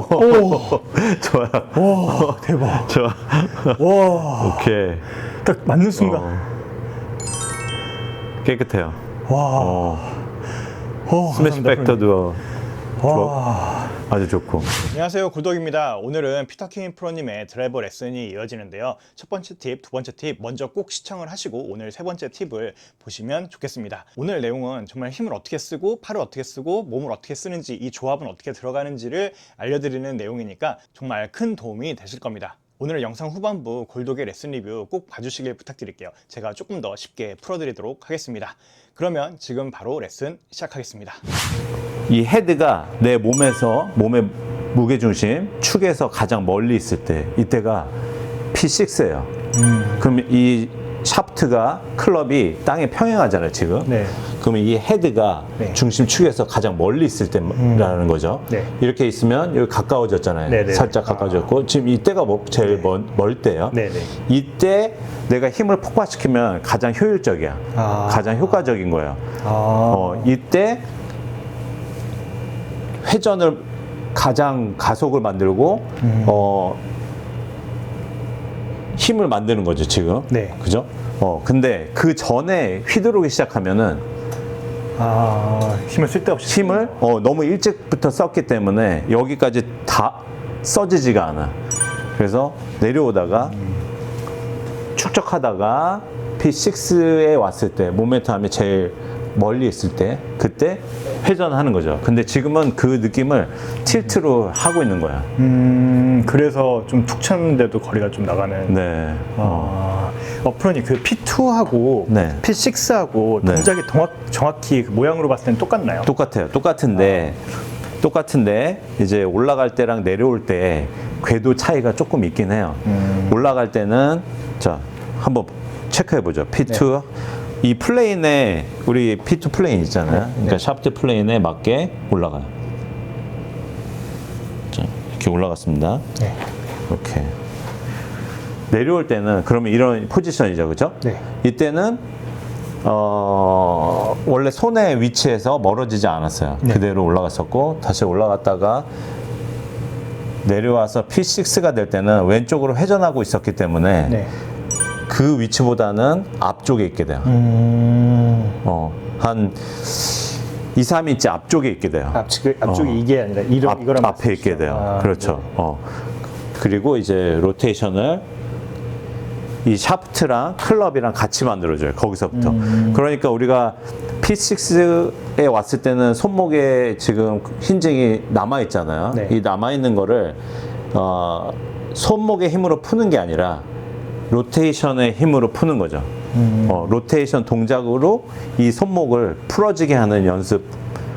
오, 좋아요. 와, 대박. 좋아. 와, 오케이. 딱 맞는 순간. 어. 깨끗해요. 와, 어. 어, 스매시 감사합니다, 팩터도 프로님. 와, 아주 좋고. 안녕하세요. 구독입니다. 오늘은 피터킹 프로님의 드라이버 레슨이 이어지는데요. 첫 번째 팁, 두 번째 팁 먼저 꼭 시청을 하시고 오늘 세 번째 팁을 보시면 좋겠습니다. 오늘 내용은 정말 힘을 어떻게 쓰고 팔을 어떻게 쓰고 몸을 어떻게 쓰는지 이 조합은 어떻게 들어가는지를 알려드리는 내용이니까 정말 큰 도움이 되실 겁니다 오늘 영상 후반부 골독의 레슨 리뷰 꼭 봐주시길 부탁드릴게요. 제가 조금 더 쉽게 풀어드리도록 하겠습니다. 그러면 지금 바로 레슨 시작하겠습니다. 이 헤드가 내 몸에서 몸의 무게 중심 축에서 가장 멀리 있을 때 이때가 P6예요. 그럼 이 샤프트가 클럽이 땅에 평행하잖아요 지금. 네. 그러면 이 헤드가 네. 중심 축에서 가장 멀리 있을 때라는 거죠. 네. 이렇게 있으면 여기 가까워졌잖아요. 네, 네. 살짝 가까워졌고 지금 이때가 뭐 제일 멀, 멀 때예요. 네, 네. 이때 내가 힘을 폭발시키면 가장 효율적이야. 아. 가장 효과적인 거예요. 아, 어, 이때 회전을 가장 가속을 만들고 음. 어, 힘을 만드는 거죠 지금. 네. 그죠? 어, 근데 그 전에 휘두르기 시작하면은 아 힘을 쓸데없이 힘을 어, 너무 일찍부터 썼기 때문에 여기까지 다 써지지가 않아. 그래서 내려오다가 축적하다가 P6에 왔을 때 모멘텀이 제일 멀리 있을 때 그때 회전하는 거죠. 근데 지금은 그 느낌을 틸트로 하고 있는 거야. 음 그래서 좀 툭 쳤는데도 거리가 좀 나가는 네. 어. 아, 어, 프로님 그 P2하고 네. P6하고 네. 동작이 정확, 정확히 그 모양으로 봤을 땐 똑같나요? 똑같아요. 똑같은데 똑같은데 이제 올라갈 때랑 내려올 때 궤도 차이가 조금 있긴 해요. 음. 올라갈 때는 자 한번 체크해 보죠. P2 이 플레인에 우리 P2 플레인 있잖아요. 그러니까 샤프트 플레인에 맞게 올라가요. 자 이렇게 올라갔습니다. 네. 이렇게 내려올 때는 그러면 이런 포지션이죠, 그죠? 네. 이때는 어, 원래 손의 위치에서 멀어지지 않았어요. 네. 그대로 올라갔었고 다시 올라갔다가 내려와서 P6가 될 때는 왼쪽으로 회전하고 있었기 때문에 네. 그 위치보다는 앞쪽에 있게 돼요. 음 어, 한 2, 3인치 앞쪽에 있게 돼요. 앞쪽이 앞쪽이 어. 이게 아니라 이런 앞, 이거랑 앞에 있게 돼요. 아, 그렇죠. 어. 그리고 이제 로테이션을 이 샤프트랑 클럽이랑 같이 만들어줘요. 거기서부터. 음. 그러니까 우리가 P6에 왔을 때는 손목에 지금 흰증이 남아 있잖아요. 네. 이 남아 있는 거를 어, 손목의 힘으로 푸는 게 아니라 로테이션의 힘으로 푸는 거죠. 음. 어, 로테이션 동작으로 이 손목을 풀어지게 하는 연습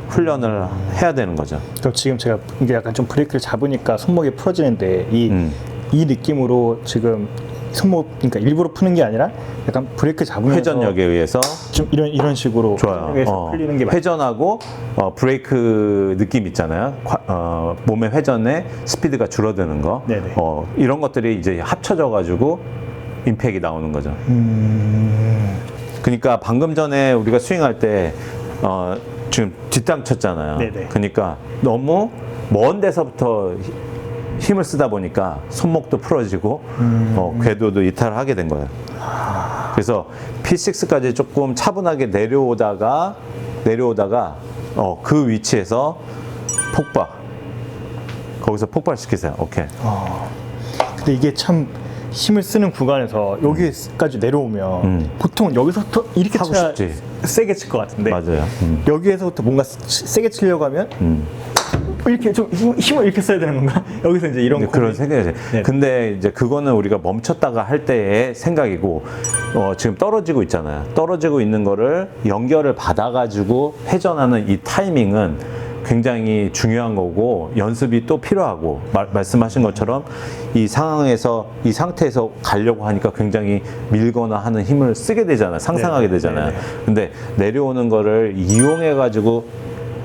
훈련을 해야 되는 거죠. 그럼 지금 제가 이게 약간 좀 브레이크를 잡으니까 손목이 풀어지는데 이이 음. 느낌으로 지금 손목 그러니까 일부러 푸는 게 아니라 약간 브레이크 잡으면서 회전력에 의해서 좀 이런 이런 식으로 좋아요. 어, 풀리는 게 맞... 회전하고 어, 브레이크 느낌 있잖아요. 과- 어, 몸의 회전에 스피드가 줄어드는 거. 네네. 어, 이런 것들이 이제 합쳐져 가지고 임팩이 나오는 거죠. 음, 그러니까 방금 전에 우리가 스윙할 때 어, 지금 뒷땅 쳤잖아요. 네네. 그러니까 너무 먼 데서부터 히- 힘을 쓰다 보니까 손목도 풀어지고 음. 어, 궤도도 이탈하게 된 거예요. 그래서 P6까지 조금 차분하게 내려오다가 내려오다가 어, 그 위치에서 폭발. 거기서 폭발시키세요. 오케이. 어. 근데 이게 참 힘을 쓰는 구간에서 여기까지 내려오면 음. 보통 여기서부터 이렇게 하고 쳐야 싶지. 세게 칠 것 같은데 맞아요. 음. 여기에서부터 뭔가 치- 세게 치려고 하면 음. 이렇게 좀 힘- 힘을 이렇게 써야 되는 건가? 여기서 이제 이런 네, 그런 고민- 생각이지. 네. 근데 이제 그거는 우리가 멈췄다가 할 때의 생각이고, 어, 지금 떨어지고 있잖아요. 떨어지고 있는 거를 연결을 받아가지고 회전하는 이 타이밍은 굉장히 중요한 거고, 연습이 또 필요하고, 말, 말씀하신 것처럼 이 상황에서, 이 상태에서 가려고 하니까 굉장히 밀거나 하는 힘을 쓰게 되잖아요. 상상하게 네네, 되잖아요. 네네. 근데 내려오는 거를 이용해 가지고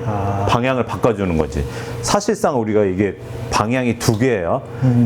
아, 방향을 바꿔주는 거지. 사실상 우리가 이게 방향이 두 개예요.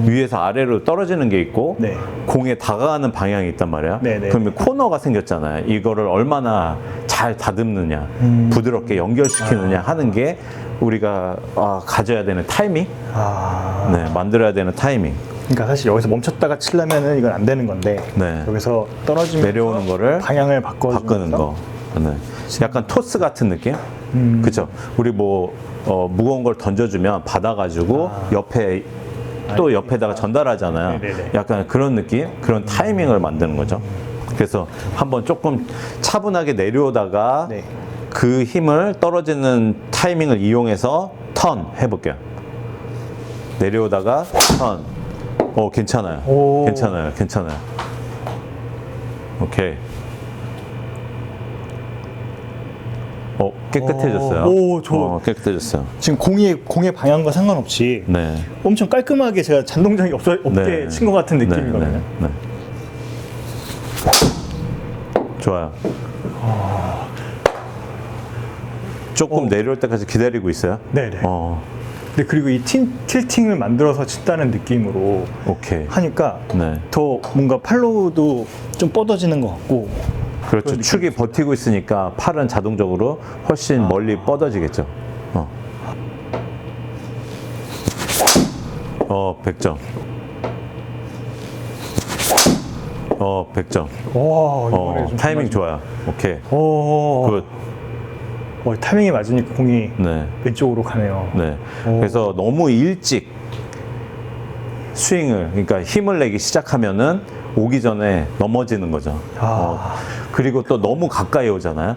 위에서 아래로 떨어지는 게 있고 네. 공에 다가가는 방향이 있단 말이야. 네, 네. 그러면 코너가 생겼잖아요. 이거를 얼마나 잘 다듬느냐, 음. 부드럽게 연결시키느냐 아. 하는 게 우리가 아, 가져야 되는 타이밍, 아. 네, 만들어야 되는 타이밍. 그러니까 사실 여기서 멈췄다가 치려면은 이건 안 되는 건데 네. 여기서 떨어지면 내려오는 거를 방향을 바꿔 바꾸는 거. 네. 약간 토스 같은 느낌? 음. 그죠? 우리 뭐 어, 무거운 걸 던져주면 받아가지고 옆에 또 옆에다가 전달하잖아요. 네네네. 약간 그런 느낌, 그런 타이밍을 만드는 거죠. 그래서 한번 조금 차분하게 내려오다가 네. 그 힘을 떨어지는 타이밍을 이용해서 턴 해볼게요. 내려오다가 턴. 어, 괜찮아요. 오. 괜찮아요. 괜찮아요. 오케이. 어, 깨끗해졌어요. 오, 좋아. 어, 깨끗해졌어요. 지금 공의 공의 방향과 상관없이 네. 엄청 깔끔하게 제가 잔동작이 없어, 없게 친 것 같은 느낌이거든요. 네, 네, 네. 좋아요. 조금 내려올 때까지 기다리고 있어요. 네네. 어, 근데 그리고 이 틴, 틸팅을 만들어서 친다는 느낌으로 오케이. 하니까 네. 더 뭔가 팔로우도 좀 뻗어지는 것 같고 그렇죠. 축이 버티고 있으니까 팔은 자동적으로 훨씬 멀리 뻗어지겠죠. 어. 어, 100점. 어, 100점. 와 이번에 어, 좀 타이밍 좋아요. 오케이. 좀- 오, 굿. 어, 타이밍이 맞으니까 공이 네. 왼쪽으로 가네요. 네. 오. 그래서 너무 일찍 스윙을, 그러니까 힘을 내기 시작하면은 오기 전에 넘어지는 거죠. 아. 어, 그리고 또 너무 가까이 오잖아요.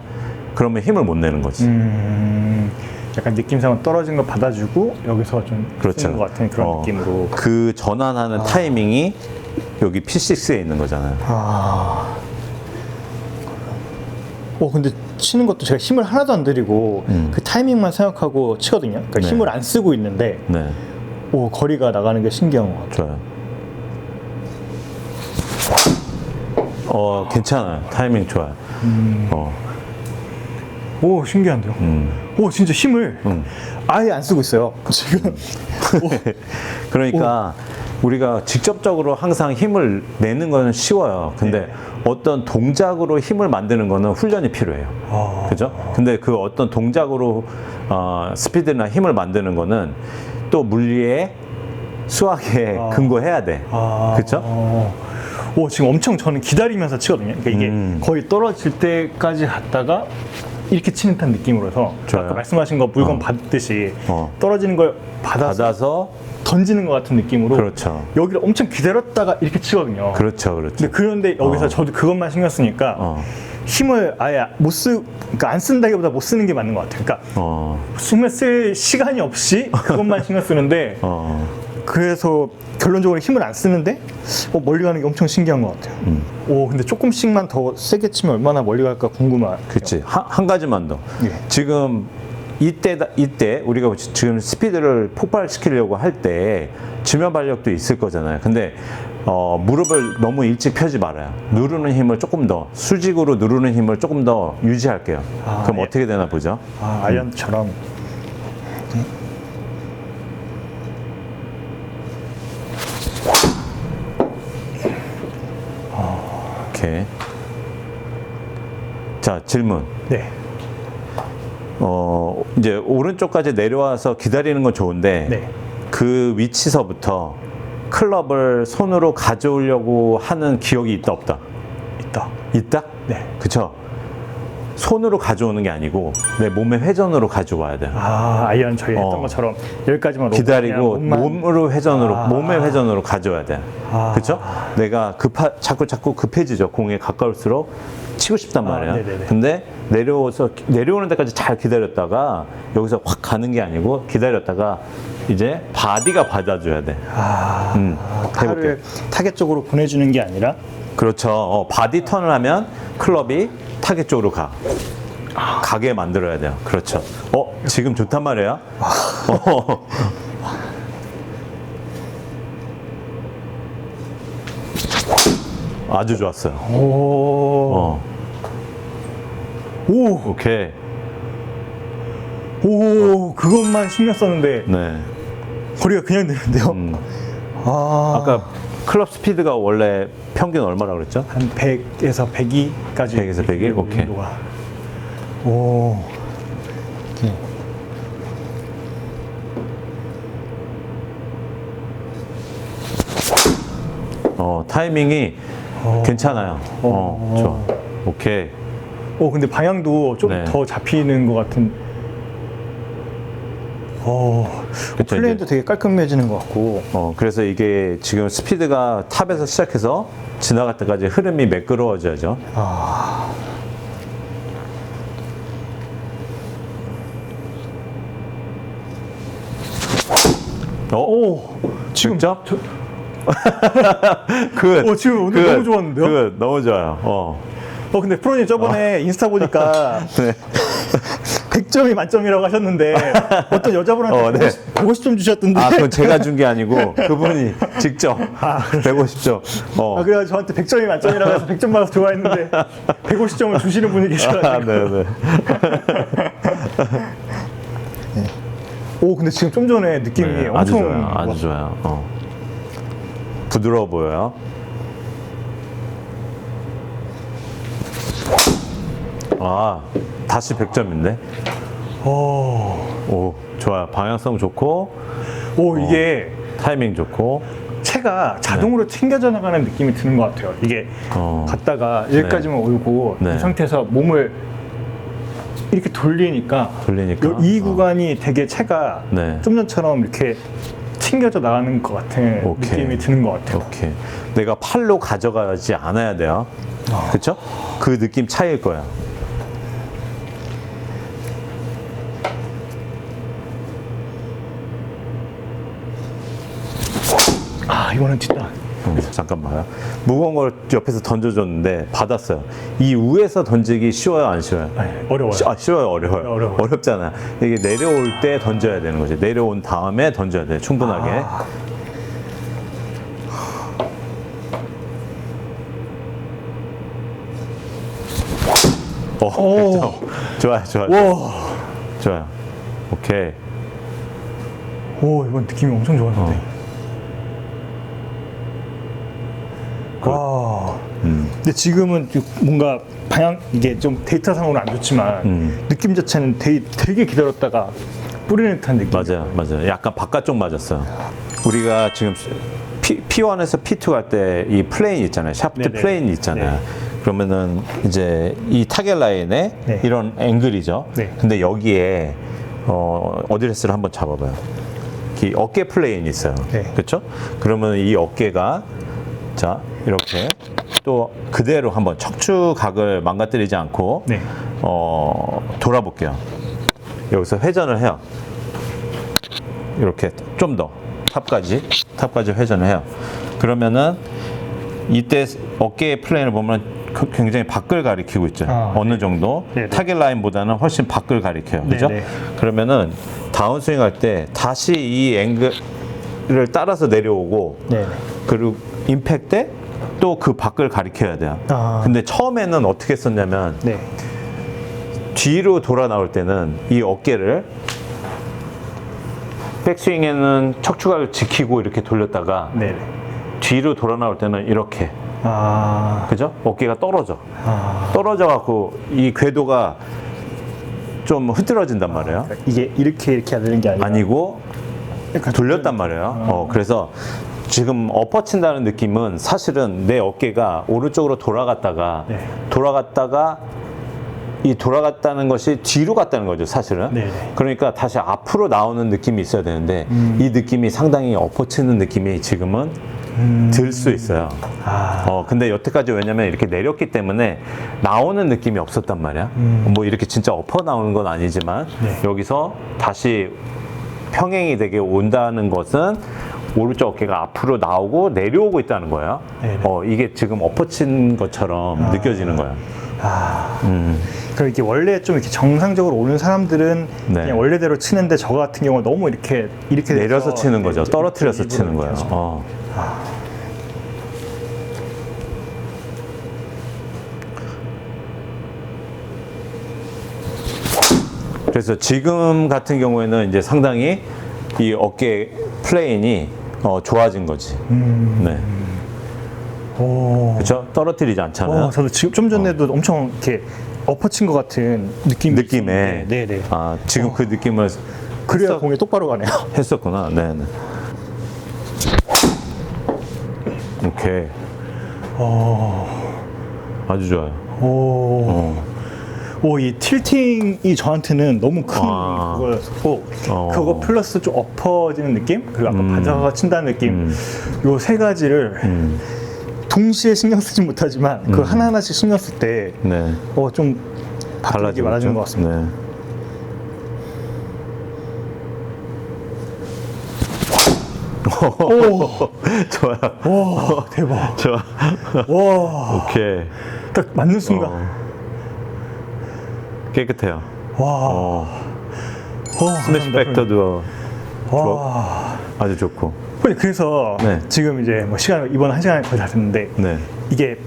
그러면 힘을 못 내는 거지. 음, 약간 느낌상은 떨어진 거 받아주고 여기서 좀 그렇죠. 것 같은 그런 어, 느낌으로. 그 전환하는 타이밍이 여기 P6에 있는 거잖아요. 아. 어 근데 치는 것도 제가 힘을 하나도 안 들이고 음. 그 타이밍만 생각하고 치거든요. 그러니까 네. 힘을 안 쓰고 있는데 네, 오 거리가 나가는 게 신기한 것 같아요. 좋아요. 어, 괜찮아요. 타이밍 좋아요. 어, 오 신기한데요. 음. 오 진짜 힘을 음. 아예 안 쓰고 있어요. 지금 그러니까 우리가 직접적으로 항상 힘을 내는 거는 쉬워요. 근데 네. 어떤 동작으로 힘을 만드는 거는 훈련이 필요해요. 아. 그죠? 근데 그 어떤 동작으로 어, 스피드나 힘을 만드는 거는 또 물리에 수학에 아. 근거해야 돼. 아? 어. 오 지금 엄청 저는 기다리면서 치거든요. 그러니까 이게 음. 거의 떨어질 때까지 갔다가 이렇게 치는 듯한 느낌으로서 좋아요. 아까 말씀하신 거 물건 어. 받듯이 어. 떨어지는 걸 받아서 받아서 던지는 것 같은 느낌으로 그렇죠. 여기를 엄청 기다렸다가 이렇게 치거든요. 그렇죠, 그렇죠. 근데 그런데 여기서 어. 저도 그것만 신경 쓰니까 어. 힘을 아예 못 쓰, 그러니까 안 쓴다기보다 못 쓰는 게 맞는 것 같아요. 그러니까 어, 숨을 쓸 시간이 없이 그것만 신경 쓰는데 어, 그래서 결론적으로 힘을 안 쓰는데 어, 멀리 가는 게 엄청 신기한 것 같아요. 음. 오 근데 조금씩만 더 세게 치면 얼마나 멀리 갈까 궁금한. 그치. 한, 한 가지만 더. 예. 지금 이때 이때 우리가 지금 스피드를 폭발시키려고 할 때 지면 발력도 있을 거잖아요. 근데 어, 무릎을 너무 일찍 펴지 말아요. 누르는 힘을 조금 더 수직으로 누르는 힘을 조금 더 유지할게요. 아, 그럼 예. 어떻게 되나 보죠. 아 아이언처럼. 오케이. 자 질문. 네. 어 이제 오른쪽까지 내려와서 기다리는 건 좋은데 네. 그 위치서부터 클럽을 손으로 가져오려고 하는 기억이 있다 없다. 있다. 있다? 네. 그쵸? 손으로 가져오는 게 아니고 내 몸의 회전으로 가져와야 돼요. 아 아이언 저희 했던 어. 것처럼 여기까지만 기다리고 그냥 몸만- 몸으로 회전으로 아. 몸의 회전으로 가져와야 돼. 아. 그렇죠? 내가 급하 자꾸 자꾸 급해지죠. 공에 가까울수록 치고 싶단 아, 말이야. 네네네. 근데 내려오서 내려오는 데까지 잘 기다렸다가 여기서 확 가는 게 아니고 기다렸다가 이제 바디가 받아줘야 돼. 아, 음, 팔을 타겟 쪽으로 보내주는 게 아니라 그렇죠. 어, 바디 턴을 하면 클럽이 타겟 쪽으로 가. 가게 만들어야 돼요. 그렇죠. 어, 지금 좋단 말이에요. 어. 아주 좋았어요. 오, 어, 오, 오케이. 오, 그것만 신경 썼는데 네. 거리가 그냥 되는데요. 음. 아, 아까 클럽 스피드가 원래 평균 얼마라고 그랬죠? 한 100에서 102까지. 100에서 101? 오케이. 정도가. 오. 어, 타이밍이 어. 괜찮아요. 어, 어. 좋아. 오케이. 오, 근데 방향도 좀 네. 잡히는 것 같은. 오 그쵸, 플레이도 되게 깔끔해지는 것 같고. 어, 그래서 이게 지금 스피드가 탑에서 시작해서 지나갈 때까지 흐름이 매끄러워져야죠. 아. 어? 오 지금 득점? 저, 굿. 어, 지금 오늘 굿. 너무 좋았는데요? 굿. 너무 좋아요. 어. 어 근데 프로님 저번에 인스타 보니까 네. 100점이 만점이라고 하셨는데 어떤 여자분한테 어, 네. 150 점 주셨던데. 아, 그건 제가 준 게 아니고 그분이 직접 150점. 어. 아, 그래가지고 저한테 100점이 만점이라고 해서 100점 받아서 좋아했는데 150점을 주시는 분이 계셔가지고 아, 네, 네. 오 근데 지금 좀 전에 느낌이 네, 엄청 아주 좋아요. 아주 좋아요. 어. 부드러워 보여요. 아, 다시 100점인데? 오, 오, 좋아요. 방향성 좋고, 오 이게 타이밍 좋고, 채가 자동으로 챙겨져 나가는 느낌이 드는 것 같아요. 이게 어. 갔다가 여기까지만 올고 네. 이 상태에서 몸을 이렇게 돌리니까, 돌리니까. 요- 이 어. 구간이 되게 채가 네. 좀 전처럼 이렇게 챙겨져 나가는 것 같은 오케이. 느낌이 드는 것 같아요. 오케이. 내가 팔로 가져가지 않아야 돼요. 그쵸? 그 느낌 차이일 거야. 이거는 뒷다. 음, 잠깐만요. 무거운 걸 옆에서 던져줬는데 받았어요. 이 위에서 던지기 쉬워요, 안 쉬워요? 아니, 어려워요. 쉬- 아, 쉬워요, 어려워요. 어려워요. 어렵잖아. 이게 내려올 때 던져야 되는 거지. 내려온 다음에 던져야 돼, 충분하게. 아. 어? 좋아요, 좋아요. 와, 좋아요. 오케이. 오 이건 느낌이 엄청 좋았는데. 와. 음. 근데 지금은 좀 뭔가 방향 이게 좀 데이터 상으로는 안 좋지만 음. 느낌 자체는 되게, 되게 기다렸다가 뿌리는 듯한 느낌. 맞아요, 맞아요. 약간 바깥쪽 맞았어요. 우리가 지금 P, P1에서 P2 갈 때 이 플레인 있잖아요. 샤프트 네네. 플레인 있잖아요. 네. 그러면은 이제 이 타겟 라인에 네. 이런 앵글이죠. 네. 근데 여기에 어, 어드레스를 한번 잡아봐요. 이 어깨 플레인이 있어요. 네. 그렇죠? 그러면 이 어깨가 자 이렇게 또 그대로 한번 척추각을 망가뜨리지 않고 네. 어, 돌아볼게요. 여기서 회전을 해요. 이렇게 좀 더 탑까지 탑까지 회전을 해요. 그러면은 이때 어깨의 플레인을 보면 그- 굉장히 밖을 가리키고 있죠. 아, 어느 정도 네, 네. 타겟 라인보다는 훨씬 밖을 가리켜요. 네, 그죠? 네. 그러면은 다운스윙 할 때 다시 이 앵글을 따라서 내려오고 네. 그리고 임팩 때또 그 밖을 가리켜야 돼요. 아. 근데 처음에는 어떻게 썼냐면 네. 뒤로 돌아 나올 때는 이 어깨를 백스윙에는 척추각을 지키고 이렇게 돌렸다가 네. 뒤로 돌아 나올 때는 이렇게 아. 그죠? 어깨가 떨어져 아. 떨어져 갖고 이 궤도가 좀 흐트러진단 말이에요. 이게 이렇게 이렇게 되는 게 아니라 아니고 돌렸단 말이에요. 어, 그래서 지금 엎어 친다는 느낌은 사실은 내 어깨가 오른쪽으로 돌아갔다가 네. 돌아갔다가 이 돌아갔다는 것이 뒤로 갔다는 거죠, 사실은. 네. 그러니까 다시 앞으로 나오는 느낌이 있어야 되는데 음. 이 느낌이 상당히 엎어 치는 느낌이 지금은 들수 있어요. 음. 아. 어, 근데 여태까지 왜냐면 이렇게 내렸기 때문에 나오는 느낌이 없었단 말이야. 뭐 이렇게 진짜 엎어 나오는 건 아니지만 음. 네. 여기서 다시 평행이 되게 온다는 것은 오른쪽 어깨가 앞으로 나오고 내려오고 있다는 거예요. 네네. 어, 이게 지금 엎어친 것처럼 느껴지는 거예요. 아. 음. 그럼 이게 원래 좀 이렇게 정상적으로 오는 사람들은 네. 그냥 원래대로 치는데 저 같은 경우 는 너무 이렇게 이렇게 내려서 치는 거죠. 이렇게 떨어뜨려서 치는 거예요. 어. 그래서 지금 같은 경우에는 이제 상당히 이 어깨 플레인이 어, 좋아진 거지. 음. 네. 오. 그렇죠? 떨어뜨리지 않잖아요. 어, 저도 지금 좀 전에도 엄청 이렇게 엎어친 것 같은 느낌이 느낌에. 있었는데, 네네. 아, 지금 그 느낌을 그래야 했었, 공이 똑바로 가네요. 했었구나. 네, 네. 오케이. 어, 아주 좋아요. 오, 어. 오, 이 틸팅이 저한테는 너무 큰 아. 그거였고, 어. 그거 플러스 좀 엎어지는 느낌? 그리고 아까 음. 바다가 친다는 느낌? 요 세 가지를 음. 동시에 신경 쓰지 못하지만, 그 하나하나씩 신경 쓸 때, 네. 어, 좀 바뀌게 달라지죠. 많아지는 것 같습니다. 네. 오, 좋아요. 와, 대박. 좋아. 와, 오케이. 딱 맞는 순간. 어. 깨끗해요. 와, 어. 어, 스매시. 팩터도 와. 아주 좋고. 그래서 네. 지금 이제 뭐 시간, 이번 한 시간 거의 다 됐는데, 네. 이게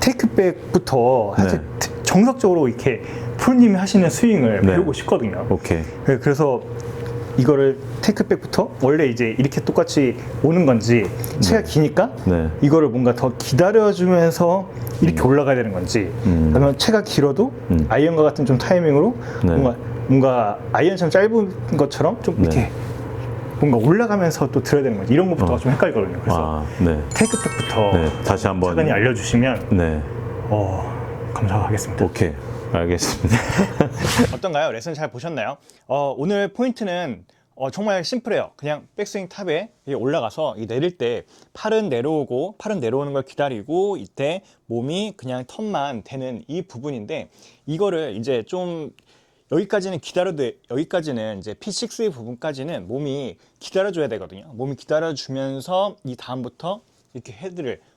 테이크백부터 사실 네. 정석적으로 이렇게 프로님이 하시는 스윙을 네. 배우고 싶거든요. 오케이. 네, 그래서 이거를 테이크백부터 원래 이제 이렇게 똑같이 오는 건지 체가 기니까 네. 이거를 뭔가 더 기다려주면서 이렇게 올라가야 되는 건지 음. 아니면 체가 길어도 음. 아이언과 같은 좀 타이밍으로 네. 뭔가 뭔가 아이언처럼 짧은 것처럼 좀 네. 이렇게 뭔가 올라가면서 또 들어야 되는 건지 이런 것부터가 어. 좀 헷갈리거든요. 그래서 아, 네. 테이크백부터 네. 다시 한번. 차근히 알려주시면 네. 어, 감사하겠습니다. 오케이. 알겠습니다. 어떤가요? 레슨 잘 보셨나요? 어, 오늘 포인트는 어, 정말 심플해요. 그냥 백스윙 탑에 올라가서 이 내릴 때 팔은 내려오고 팔은 내려오는 걸 기다리고 이때 몸이 그냥 턴만 되는 이 부분인데 이거를 이제 좀 여기까지는 기다려도 여기까지는 이제 P6 부분까지는 몸이 기다려줘야 되거든요. 몸이 기다려주면서 이 다음부터 이렇게 헤드를 좀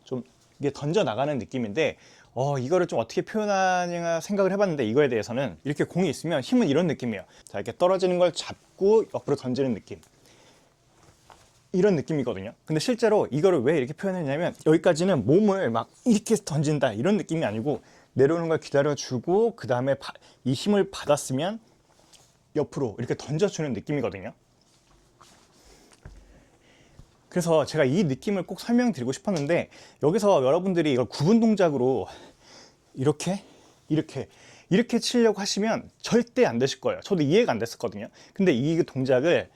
이게 던져 나가는 느낌인데 어 이거를 좀 어떻게 표현하냐 생각을 해봤는데 이거에 대해서는 이렇게 공이 있으면 힘은 이런 느낌이에요. 자 이렇게 떨어지는 걸 잡고 옆으로 던지는 느낌. 이런 느낌이거든요. 근데 실제로 이거를 왜 이렇게 표현했냐면 여기까지는 몸을 막 이렇게 던진다 이런 느낌이 아니고 내려오는 걸 기다려주고 그 다음에 이 힘을 받았으면 옆으로 이렇게 던져주는 느낌이거든요. 그래서 제가 이 느낌을 꼭 설명드리고 싶었는데 여기서 여러분들이 이걸 구분 동작으로 이렇게 이렇게 이렇게 치려고 하시면 절대 안 되실 거예요. 저도 이해가 안 됐었거든요. 근데 이 동작을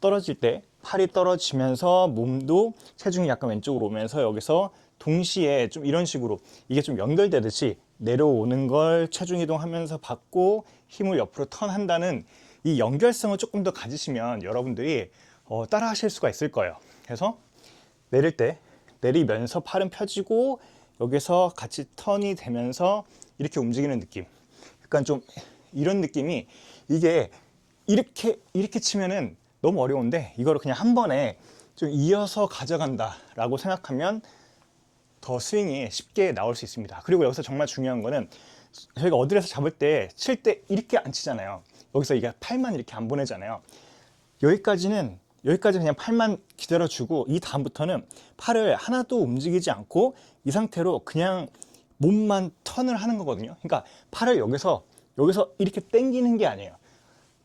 떨어질 때 팔이 떨어지면서 몸도 체중이 약간 왼쪽으로 오면서 여기서 동시에 좀 이런 식으로 이게 좀 연결되듯이 내려오는 걸 체중 이동하면서 받고 힘을 옆으로 턴한다는 이 연결성을 조금 더 가지시면 여러분들이 어, 따라 하실 수가 있을 거예요. 그래서 내릴 때 내리면서 팔은 펴지고 여기서 같이 턴이 되면서 이렇게 움직이는 느낌. 약간 좀 이런 느낌이 이게 이렇게 이렇게 치면은 너무 어려운데 이거를 그냥 한 번에 좀 이어서 가져간다 라고 생각하면 더 스윙이 쉽게 나올 수 있습니다. 그리고 여기서 정말 중요한 거는 저희가 어드레스 잡을 때 칠때 이렇게 안 치잖아요. 여기서 이게 팔만 이렇게 안 보내잖아요. 여기까지는 여기까지 그냥 팔만 기다려주고 이 다음부터는 팔을 하나도 움직이지 않고 이 상태로 그냥 몸만 턴을 하는 거거든요. 그러니까 팔을 여기서 여기서 이렇게 당기는 게 아니에요.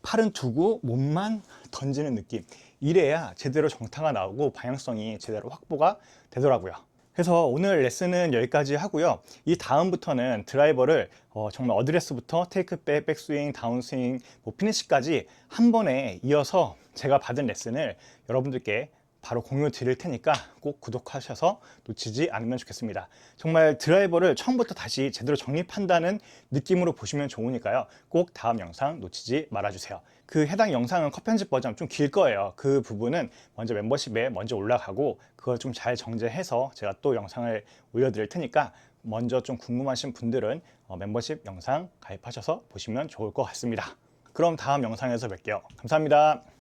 팔은 두고 몸만 던지는 느낌. 이래야 제대로 정타가 나오고 방향성이 제대로 확보가 되더라고요. 그래서 오늘 레슨은 여기까지 하고요. 이 다음부터는 드라이버를 어, 정말 어드레스부터 테이크백, 백스윙, 다운스윙, 뭐 피니시까지 한 번에 이어서 제가 받은 레슨을 여러분들께 바로 공유 드릴 테니까 꼭 구독하셔서 놓치지 않으면 좋겠습니다. 정말 드라이버를 처음부터 다시 제대로 정립한다는 느낌으로 보시면 좋으니까요. 꼭 다음 영상 놓치지 말아주세요. 그 해당 영상은 컷 편집 버전 좀 길 거예요. 그 부분은 먼저 멤버십에 먼저 올라가고 그걸 좀 잘 정제해서 제가 또 영상을 올려드릴 테니까 먼저 좀 궁금하신 분들은 어, 멤버십 영상 가입하셔서 보시면 좋을 것 같습니다. 그럼 다음 영상에서 뵐게요. 감사합니다.